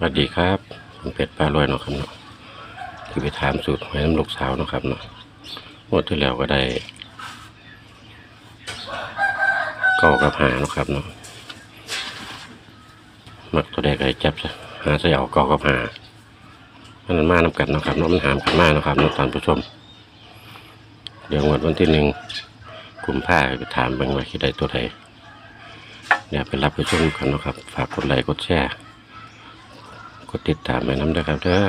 สวัสดีครับผมเป็ดปลารวยเนาะครับเนาะคือไปถามสูตรหวยน้ำลูกสาวเนาะครับเนาะงวดที่แล้วก็ได้เก้ากับหาเนาะครับเนาะมักตัวใดก็ให้จับซะหาใส่เอาเก้ากับหาอันนั้นมานำกันเนาะครับเนาะมันหามกันมาเนาะครับเนาะท่านผู้ชม เดี๋ยวงวดวันที่หนึ่งกุมภาไปถามเบิ่งว่าคิดได้ตัวใดเดี๋ยวไปรับไปชมกันเนาะครับ ฝากกดไลค์กดแชร์ กดติดตามไปน้ำด้วยครับเด้อ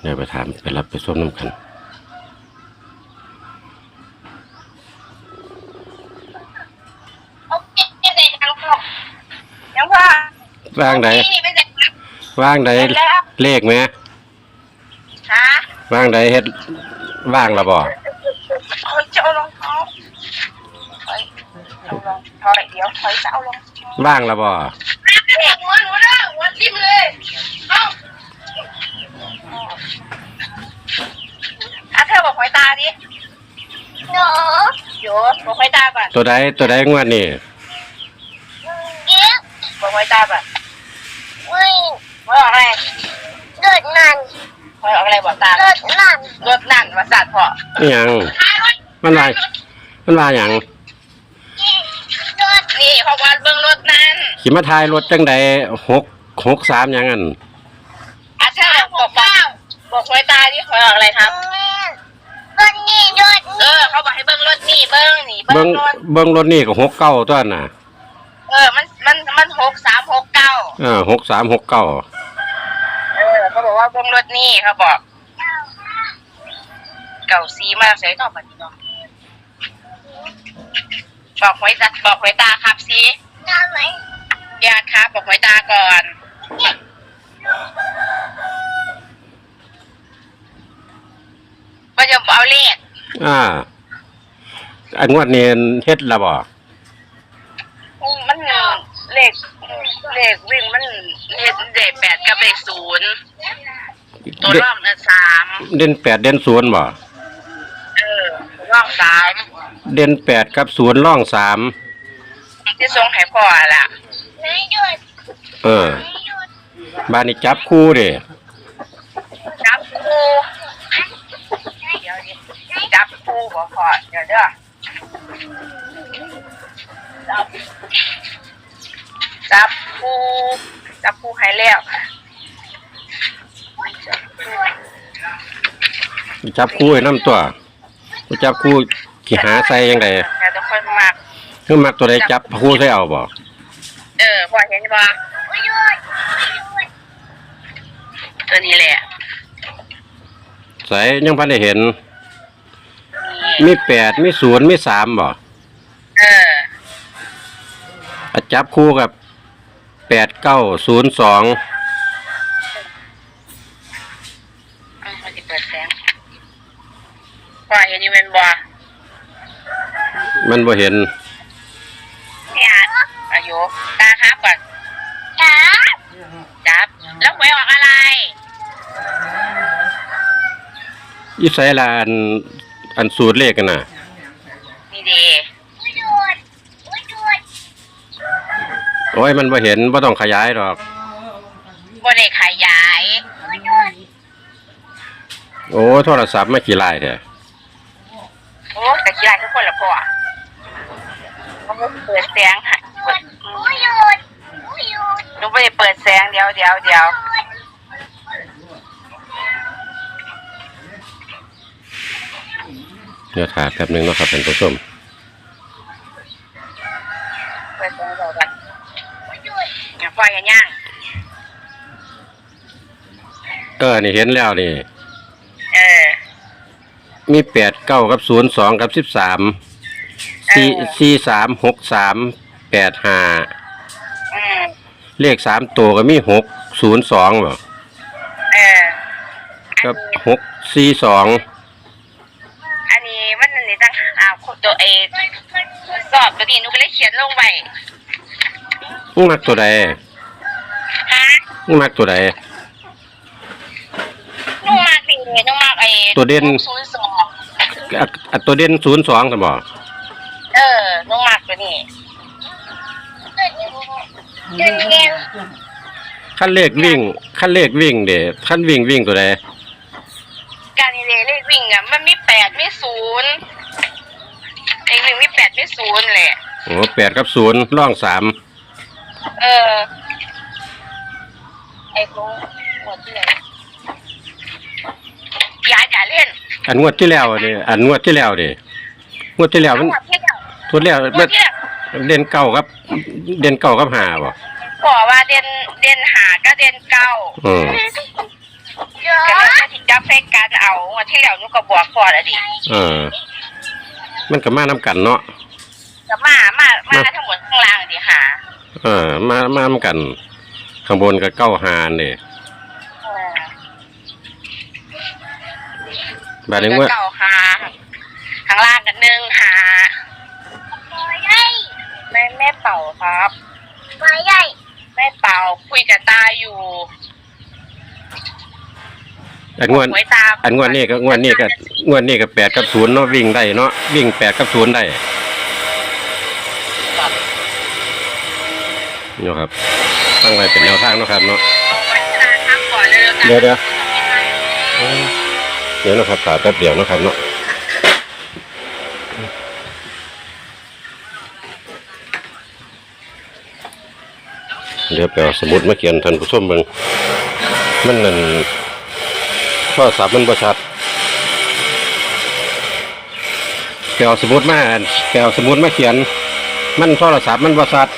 เดี๋ยวไปถามไปรับไปส้มน้ำกันโอเคเด็กยังยังว่างใดนี่เป็นเด็กว่างใดเลขไหมว่างใดเฮ็ดว่างละบ่ถอยจะเเธอบอกหอยตาดิหนูโยบอกหอยตาก่อนตัวใดตัวใดงวดนี่เอ๊ะบอกหอยตาก่อนวิ่งหอยออกอะไรเกิดนั่นหอยออกอะไรบอกตาเกิดนั่นรถนั่นมาสัตว์พออิหยัง มันว่ามันว่าหยังเกิดนี่เขาว่าเบิ่งรถนั่นขี่มาทายรถจังใดหกหกสามหยังอันอาเธอบอกบอกบอกหวยตาที่หวยออกอะไรครับแม่เกิด นี่เกิดเออ เขาบอกให้เบิ่งรถนี่เบิ่งนี่เบิ่เบิ้งงรถเบิ้งรถนี่ก็หกเก้าตัวน่ะเออ มันมันมันหกสามหกเก้าเออหกสามหกเก้าเออ เขาบอกว่าเบิ่งรถนี่เขาบอก เก่าซีมากใส่ต่อไปนี้เนาะบอกหวยตาบอกหวยตาครับซีทำไมญาติครับบอกหวยตาก่อนว่าจะเอาเลข อ่าอันงวดนี้เฮ็ดละบ่มันเลขเลขวิ่งมันเฮ็ดเลขแปดกับเลขศูนย์ตัวเด่นรองเน่ะสามเด่นแปดเด่นศูนย์บ่เออตัวรองสามเด่นแปดกับศูนย์ร่องสามที่ทรงให้พ่อล่ะไม่หยุดเออไม่หยุดบ้านนี้จับคู่เด้จับคู่เดี๋ยวดิจับ คู่บ่พอเดี๋ยวเด้อจับจับคู่จับคู่ให้แล้วจับคู่ให้น้ำตัวจับคู่ขี่หาใส่ยังไงแต่ทุกคนมากคือมักตัวใดจับคู่ใส่เอาบ่เออพอเห็นบ่ตัวนี้แหละใส่ยังพันได้เห็น มีแปดมีศูนย์มีสามบ่เอออะจับคู่กับแปดเก้าศูนย์สองเอามาสิเปิดแสงพ่อเห็นอยู่เป็นบ่มันบ่เห็นพี่อาร์ตอายุตาครับก่อนจ้าจับ แล้วหวยออกอะไรอีใส่ละอัน อันสูตรเลขกันน่ะ นี่ดีไม่หยุดไม่หยุดโอ้ยมันบ่เห็นบ่ต้องขยายดอกบนเอกขยายไม่หยุดโอ้โทรศัพท์ไม่กี่ลายแท้โอ้แต่กีฬาทุกคนละพ่อเขาไม่เปิดแสงค่ะเปิดอืมไม่หยุดไม่หยุดหนูไม่ได้เปิดแสงเดี๋ยวเดี๋ยวเดี๋ยว เดี๋ยวถ่ายแป๊บหนึงเนาะครับเป็นผู้ชมเปิดแสงเดี๋ยวกันไม่หยุดอย่าปล่อยกันย่างเออนี่เห็นแล้วนี่ เออ มีแปดเก้ากับศูนย์สองกับสิบสามสี่เออสี่สามหกสามแปดห้าอืมเลขสามตัวก็มีหกศูนย์สองบ่เออ กับหกสี่สอง อันนี้มันอันนี้ตั้งอ้าวตัวเอสอบตัวนี้หนูก็เลยเขียนลงไปมึงมักตัวใดฮะมึงมักตัวใด หนูมากดีหนูมากไอ้ตัวเด่น ศูนย์สองอะอะตัวเด่นศูนย์สองสมบ่เออหนูมากตัวนี้เกิดเกิดเร็วขั้นเลขวิ่งขั้นเลขวิ่งเด้ขั้นวิ่งวิ่งตัวใดการนี่เลยเลขวิ่งอะมันมีแปดมีศูนย์ เลขวิ่งมีแปดมีศูนย์แหละ โอ้แปดกับศูนย์ร่องสามเออ ไอ้ของหมดที่ไหนอย่าอย่าเล่นอันงวดที่แล้วนี่อันงวดที่แล้วนี่งวดที่แล้วทั้มังนหมดที่แล้วทุนแล้วหมมันดที่แล้วเด่นเก้ากับ เด่นเก้ากับห้าบ่บอกว่าเด่นเด่นหาก็เด่นเก้าอืมเยอะก็เลยจะถิจับใส่กันเอางวันที่แล้วหนุก็บอกพอแล้วดิ เออ มันก็มานํกันเนาะก็มามามาทั้งหมดข้างล่างดิหาเออมามานํกัน ข้างบนก็เก้าหานี่เออบาดนี้ว่าเก้าหาข้างล่างกันหนึ่งหาไม่ได้แม่แม่เป่าครับไม่ได้แม่เป่าคุยกับตาอยู่ อันงวดหวยตาอันงวดนี้ก็งวดนี้ก็งวดนี้ก็แปดกับศูนย์เนาะวิ่งได้เนาะวิ่งแปดกับศูนย์ได้เนาะครับตั้งไว้เป็นแนวทางเนาะครับเนาะเอาไว้ตาทำก่อนเลยแล้วกันเดี๋ยวเดี๋ยวเดี๋ยวนะครับขาแป๊บเดียวเนาะครับเนาะเดี๋ยวไปเอาสมุดมาเขียนท่านผู้ชมเบิ่งมันนั่นโทรศัพท์มันบ่ชัดไปเอาสมุดมาไปเอาสมุดมาเขียน มันโทรศัพท์มันบ่ชัด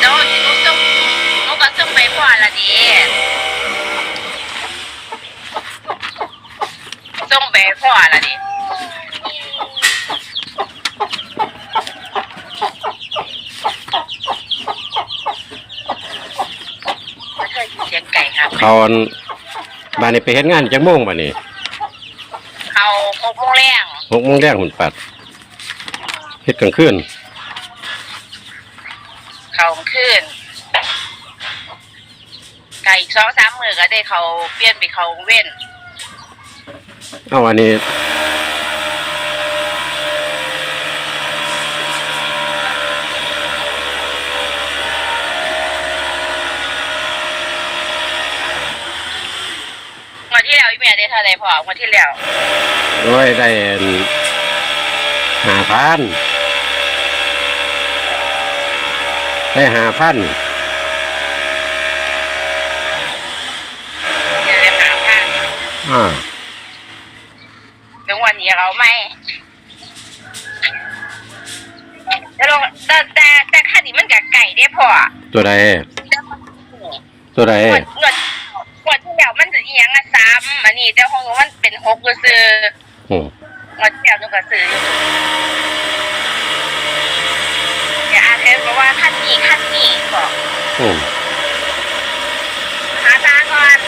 แล้วหนูส่งหนูก็ส่งไปพ่อละดิส่งไปพ่อละดิไม่เคยยินเสียงไก่ครับเขาอัน บ้านนี้ไปเฮ็ดงานจักโมงบัดนี้เขาหกโมงแรงหกโมงแรกหุ่นปัดเฮ็ดกลางคืนเขาขึ้นไก่อีกสองสามมือก็ได้เขาเปลี่ยนไปเขาเว้นเอาอันนี้ งวันที่แล้วอีเมียได้เท่าไรพองวันที่แล้วโอ้ยได้หาพันได้หาพันเดี๋ยวได้หาผ้าอ่าถึงวันนี้เราไม่แล้วลงแต่แต่แต่ค่านี้มันกับไก่ได้พอตัวใดตัวใดงวดงวดงวดที่แล้วมันจะอีหยังอะ ซ้ำอันนี้แต่ของหนูมันเป็นหกก็ซื้ออืมงวดที่แล้วหนูก็ซื้ออยู่เดี๋ยวอาเทนบอกว่าขั้นนี้ขั้นนี้บอกอืมหาตาก่อน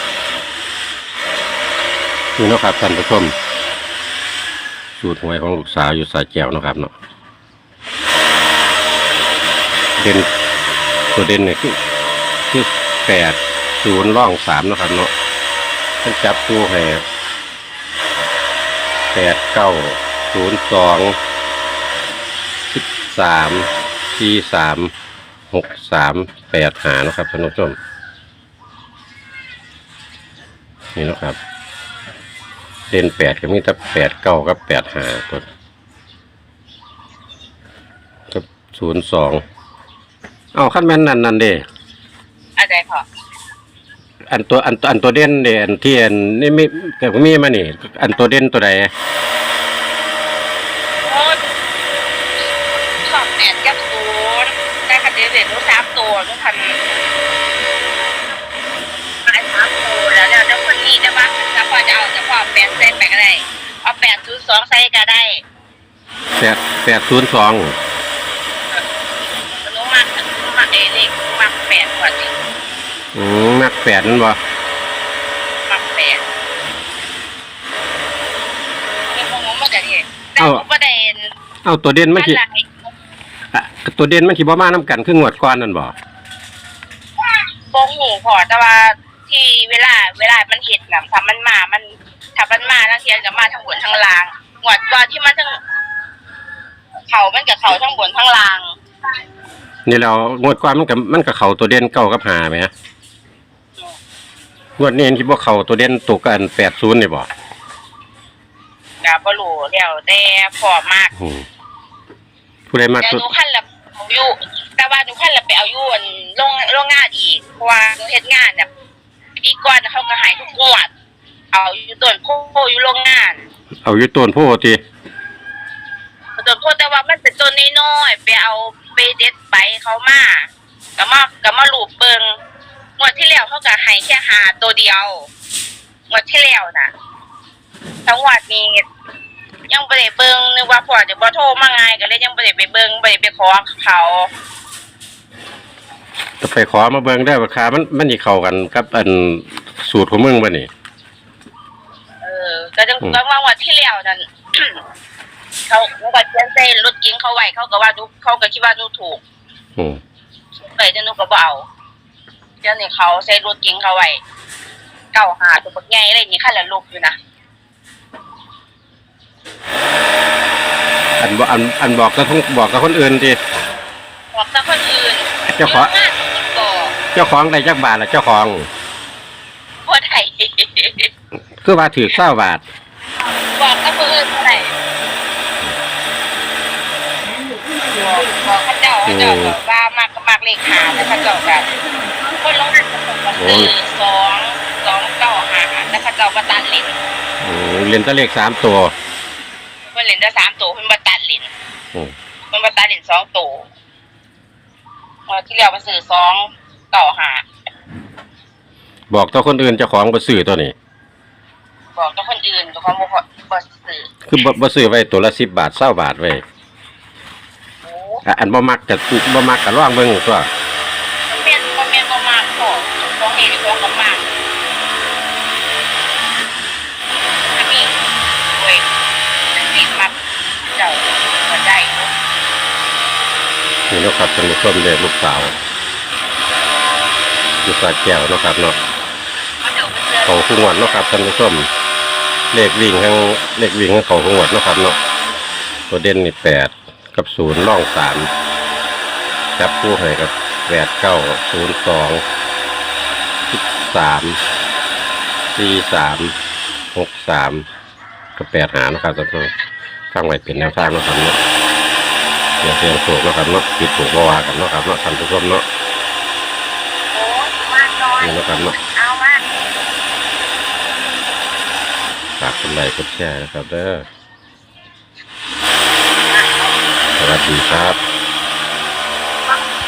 นี่เนาะครับท่านผู้ชมสูตรหวยของลูกสาวอยู่สายแก้วเนาะครับเนาะเด่นตัวเด่นเนี่ยคือคือแปดศูนย์ร่องสามเนาะครับเนาะ ท่านจับตัวให้แปดเก้าศูนย์สองสิบสามสี่สามหกสามแปดหาเนาะครับท่านผู้ชมนี่เนาะครับเด่นแปดก็มีแต่แปดเก้ากับแปดหาตัวกับศูนย์สองเอาขั้นแม่นนั่นนั่นเด้อ อันตัวอันตัวอันตัวเด่นเด่นที่อันนี่ไม่แต่ก็มีมานี่ อันตัวเด่นตัวใดโอ้สองแปดกับศูนย์ได้คะแนนเด่นหนูสามตัวหนูทำขายสามตัวแล้วแล้วแล้วคนนี้จะว่าจะพอจะเอาจะพอแปดใส่ไปก็ได้เอาแปดศูนย์สองใส่ก็ได้แปดแปดศูนย์สอง หนูมักหนูมักเอเล็กหนูมักแปดกว่านี้ อืมมักแปดนั่นบ่มักแปดเป็นของหนูมันจะนี่แต่หนูประเด็นเอาตัวเด่นมันอะสิไรอะตัวเด่นมันสิบ่มานํกันคืองวดก่อนนั่นบ่โปงหูพอแต่ว่าที่เวลา เวลามันเห็ดหนังถ้ามันมา มันถ้ามันมาทั้งเทียนกับมาทั้งบนทั้งล่างหวดก่อนที่มันทั้งเขามันกับเขาทั้งบนทั้งล่างนี่เรางวดความมันกับมันกับเขาตัวเด่นเก้ากับหาไหม งวดนี้เห็นที่ว่าเขาตัวเด่นตกกันแปดศูนย์นี่บ่กับ่รู้แล้วแต่พอมากอืมผู้ใดมากแต่สุดหนูขั้นละเอาอยู่แต่ว่าหนูขั้นละไปเอาอยู่อันโรงโรงงานอีกเพราะว่าหนูเฮ็ดงานเนี่ยปีก่อนน่ะเขาก็ใหายทุกงวด เอาอยู่ต้นโพอยู่โรงงานเอาอยู่ต้นโพธิต้นโพแต่ว่ามันเป็นต้นน้อยๆไปเอาไปเด็ดใบเขามาก็มาก็มาลูบเบิง งวดที่แล้วเขาก็ให้แค่หาตัวเดียวงวดที่แล้วน่ะทั้งงวัดนี้ยังบ่ได้เบิงนึกว่าพ่อจะบ่โทรมาไงก็เลยยังบ่ได้ไปเบิงบ่ได้ไปขอเขาจะไปขอมาเบิ่งได้ราคามันมันสิเข้ากันกับอันสูตรของมึงบ่นี่เออ ก็จังอืมก็ว่าวันที่แล้วนั่นเขาเขาก็เขียนใส่รถเก๋งเขาไว้เขาก็ว่าดูเขาก็คิดว่าดูถูกอืมเลยจะนุก็บ่เอา เดี๋ยวนี้เขาใส่รถเก๋งเขาไว้เก้าหาตัวบักใหญ่อะไรนี่ขั้นละลูกอยู่นะอันบ่อันอันบอกกับทั้งบอกกับคนอื่นติบอกแต่คนอื่นเจ้าของงานติดต่อเจ้าของได้จักบาทละเจ้าของบ่ได้คือว่าถือ20บาท บอกแต่คนอื่นบ่ได้บอกบอกเขาเจ้าเขาเจ้าบอก ขหาแล้วเขาเจ้ากันคนลงหันก็ซื้อสองสองเก้าหาแล้วเขาเจ้าก็ตัดลิ้นอืมเรียนแตะเลขสามตัวเพิ่นเล่นได้สามตัวเพิ่นมาตัดลิ้นอืมเพิ่นมาตัดลิ้นสองตัวงวดที่แล้วมันซื้อสองเก้าหาบอกต่อคนอื่นเจ้าของบ่ซื้อตัวนี้บอกกับคนอื่นกับความบ่พอบ่ซื้อคือบ่บ่ซื้อไว้ตัวละ10บาท20บาทไว้ โอ้อะอันบ่มักก็บ่มักก็ลองเบิ่งตัวบ่แม่นบ่แม่นบ่มากพอของเฮ็ดของก็มากอันนี้โอ้ยอันนี้มักเจ้าบ่ได้เนาะนี่เนาะครับท่านผู้ชมเด็กลูกสาวลูกสาวแก้วเนาะครับเนาะเอาเดี๋ยวไปเจอเขาขงวดเนาะครับท่านผู้ชมเลขวิ่งทั้งเลขวิ่งทั้งเขาขงวดเนาะครับเนาะตัวเด่นนี่แปด กับศูนย์ล่องสามจับคู่ให้กับแปดเก้าศูนย์สองสิบสามสี่สามหกสามกับแปดหานะครับท่านผู้ฟังไว้เป็นแนวทางนะครับเนาะเดี๋ยวเสียงสูกนะครับเนาะผิดถูกบ่ว่ากันเนาะครับเนาะท่านผู้ชมเนาะโอ้มากน้อยนี่เนาะครับเนาะเอามาฝากกดไลค์กดแชร์นะครับเด้อส วัสดีครับ